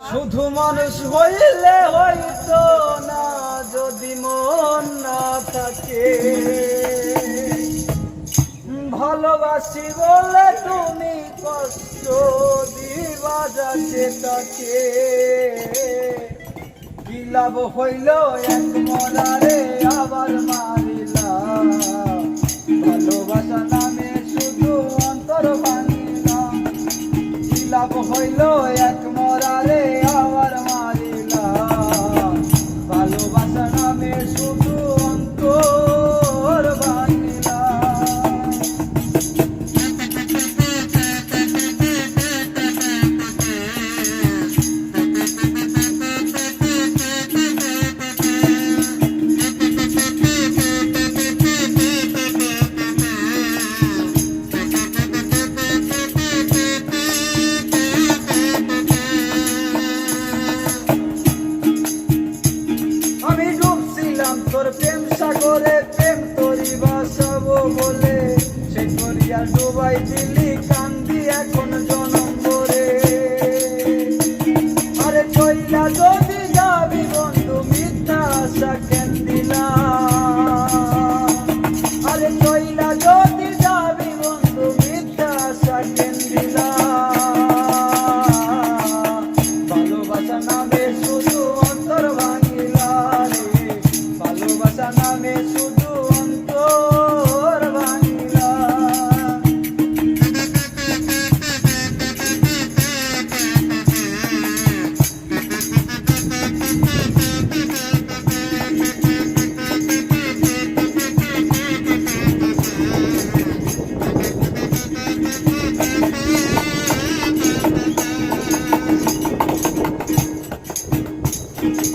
শুধু মানুষ হইলে হইতো না, যদি মন না থাকে। ভালোবাসি বলে তুমি কষ্ট দিবা যাচ্ছে তাকে। কি লাভ হইল এক মরারে আবার মারিলা ভালোবাসা না বলে সে করিয়া ডুবাই দিলি।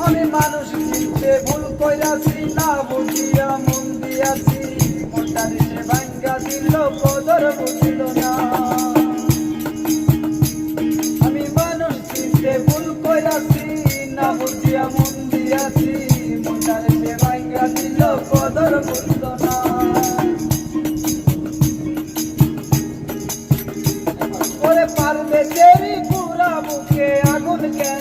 আমি মানুষ চিনতে ভুল কইরাছি, না বুঝিয়া মন দিয়াছি। মনটারে সে ভাঙ্গা দিল, কদর বুঝিল না। আমি মানুষ চিনতে ভুল কইরাছি, না বুঝিয়া মন দিয়াছি। মনটারে সে ভাঙ্গা দিল, কদর বুঝিল না। পারবে তেরি পুরা বুকে আগুন কেন?